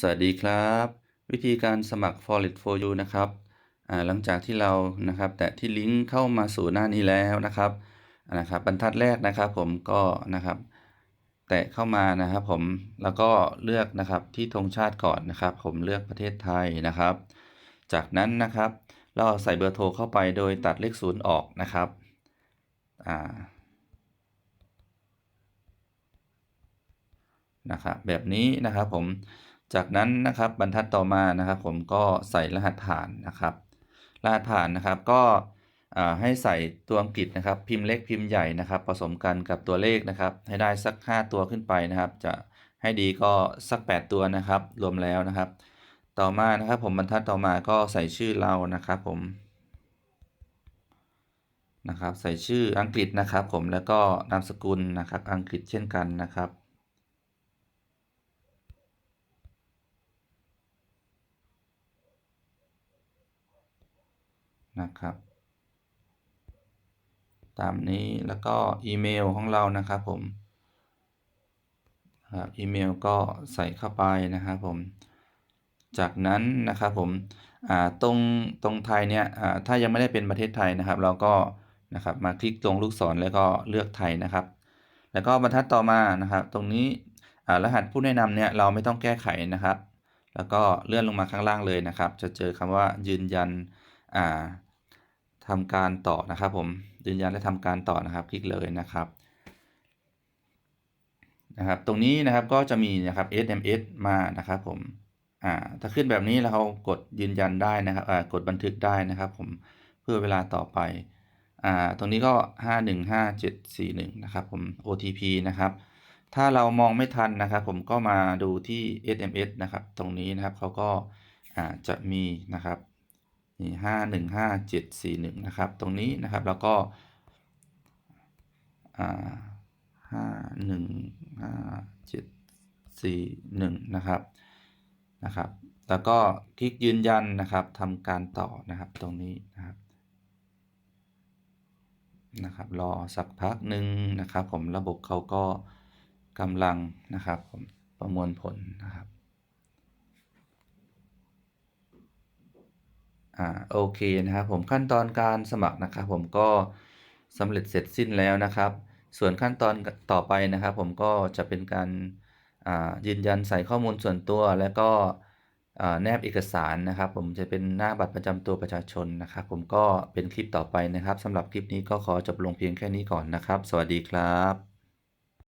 สวัสดีครับ วิธีการสมัคร Forex for You นะครับหลังจากที่เรานะครับแตะที่ลิงก์เข้ามาสู่หน้านี้แล้วนะครับนะครับบรรทัดแรกนะครับผมก็นะครับแตะเข้ามานะครับผมแล้วก็เลือกนะครับที่ธงชาติก่อนนะครับ ผมเลือกประเทศไทยนะครับ จากนั้นนะครับ เราใส่เบอร์โทรเข้าไปโดยตัดเลขศูนย์ออกนะครับอ่านะครับแบบนี้นะครับผม จากนั้นนะครับบรรทัดต่อมานะครับ ผมก็ใส่รหัสผ่านนะครับ รหัสผ่านนะครับก็ให้ใส่ตัวอังกฤษนะครับ พิมพ์เล็กพิมพ์ใหญ่นะครับ ผสมกันกับตัวเลขนะครับ ให้ได้สัก 5 ตัวขึ้นไปนะครับ จะให้ดีก็สัก 8 ตัวนะครับ รวมแล้วนะครับ ต่อมานะครับ ผมบรรทัดต่อมาก็ใส่ชื่อเรานะครับผมนะครับ ใส่ชื่ออังกฤษนะครับ ผมแล้วก็นามสกุลนะครับ อังกฤษเช่นกันนะครับ นะครับ ตามนี้แล้วก็อีเมลของเรานะครับผมครับอีเมลก็ใส่เข้าไปนะครับผม จากนั้นนะครับผมตรงตรงไทยเนี่ยถ้ายังไม่ได้เป็นประเทศไทยนะครับ เราก็นะครับมาคลิกตรงลูกศรแล้วก็เลือกไทยนะครับ แล้วก็บรรทัดต่อมานะครับ ตรงนี้รหัสผู้แนะนำเนี่ยเราไม่ต้องแก้ไขนะครับ แล้วก็เลื่อนลงมาข้างล่างเลยนะครับ จะเจอคำว่ายืนยันอ่า ทำการต่อนะครับ ผมยืนยันและทำการต่อนะครับ คลิกเลยนะครับนะครับ ตรงนี้นะครับก็จะมีนะครับ SMS มานะครับ ผมอ่าถ้าขึ้นแบบนี้แล้วเขากดยืนยันได้นะครับอ่ากดบันทึกได้นะครับ ผมเพื่อเวลาต่อไปอ่าตรงนี้ก็ 515741 นะครับ ผม OTP นะครับ ถ้าเรามองไม่ทันนะครับ ผมก็มาดูที่ SMS นะครับ ตรงนี้นะครับเขาก็อ่าจะมีนะครับ นี่ห้าหนึ่งห้าเจ็ดสี่หนึ่งนะครับ ตรงนี้นะครับแล้วก็ห้าหนึ่งห้าเจ็ดสี่หนึ่งนะครับนะครับ แล้วก็คลิกยืนยันนะครับทำการต่อนะครับตรงนี้นะครับนะครับรอสักพักหนึ่งนะครับ ผมระบบเขาก็กำลังนะครับ ผมประมวลผลนะครับ อ่าโอเคนะครับผมขั้นตอนการสมัครนะครับผมก็สำเร็จเสร็จสิ้นแล้วนะครับ ส่วนขั้นตอนต่อไปนะครับ ผมก็จะเป็นการยืนยันใส่ข้อมูลส่วนตัว แล้วก็แนบเอกสารนะครับ ผมจะเป็นหน้าบัตรประจำตัวประชาชนนะครับ ผมก็เป็นคลิปต่อไปนะครับสำหรับคลิปนี้ก็ขอจบลงเพียงแค่นี้ก่อนนะครับ สวัสดีครับ